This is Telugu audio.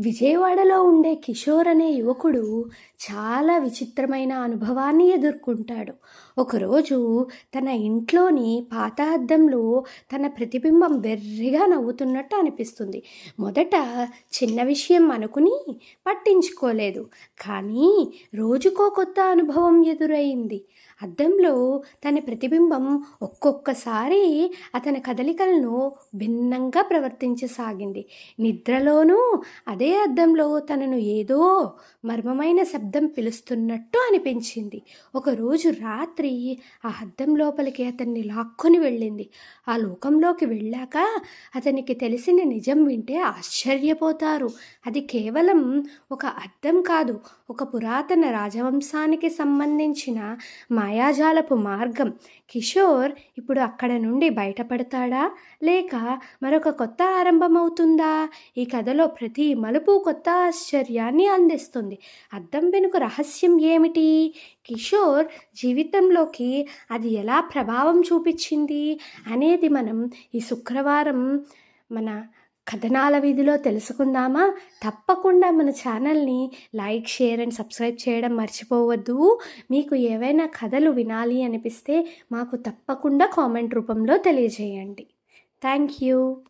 విజయవాడలో ఉండే కిషోర్ అనే యువకుడు చాలా విచిత్రమైన అనుభవాన్ని ఎదుర్కొంటాడు. ఒకరోజు తన ఇంట్లోని పాత అద్దంలో తన ప్రతిబింబం వెర్రిగా నవ్వుతున్నట్టు అనిపిస్తుంది. మొదట చిన్న విషయం అనుకుని పట్టించుకోలేదు. కానీ రోజుకో కొత్త అనుభవం ఎదురైంది. అద్దంలో తన ప్రతిబింబం ఒక్కొక్కసారి అతని కదలికలను భిన్నంగా ప్రవర్తించసాగింది. నిద్రలోనూ అదే అద్దంలో తనను ఏదో మర్మమైన శబ్దం పిలుస్తున్నట్టు అనిపించింది. ఒకరోజు రాత్రి ఆ అద్దం లోపలికి అతన్ని లాక్కొని వెళ్ళింది. ఆ లోకంలోకి వెళ్ళాక అతనికి తెలిసిన నిజం వింటే ఆశ్చర్యపోతారు. అది కేవలం ఒక అద్దం కాదు ఒక పురాతన రాజవంశానికి సంబంధించిన మాయాజాలపు మార్గం. కిషోర్ ఇప్పుడు అక్కడ నుండి బయటపడతాడా? లేక మరొక కొత్త ఆరంభమవుతుందా? ఈ కథలో ప్రతి మలుపు కొత్త ఆశ్చర్యాన్ని అందిస్తుంది. అద్దం వెనుక రహస్యం ఏమిటి? కిషోర్ జీవితంలోకి అది ఎలా ప్రభావం చూపించింది అనేది మనం ఈ శుక్రవారం మన కథనాల వీధిలో తెలుసుకుందామా? తప్పకుండా మన ఛానల్ని లైక్ షేర్ అండ్ సబ్స్క్రైబ్ చేయడం మర్చిపోవద్దు. మీకు ఏవైనా కథలు వినాలి అనిపిస్తే మాకు తప్పకుండా కామెంట్ రూపంలో తెలియజేయండి. Thank you.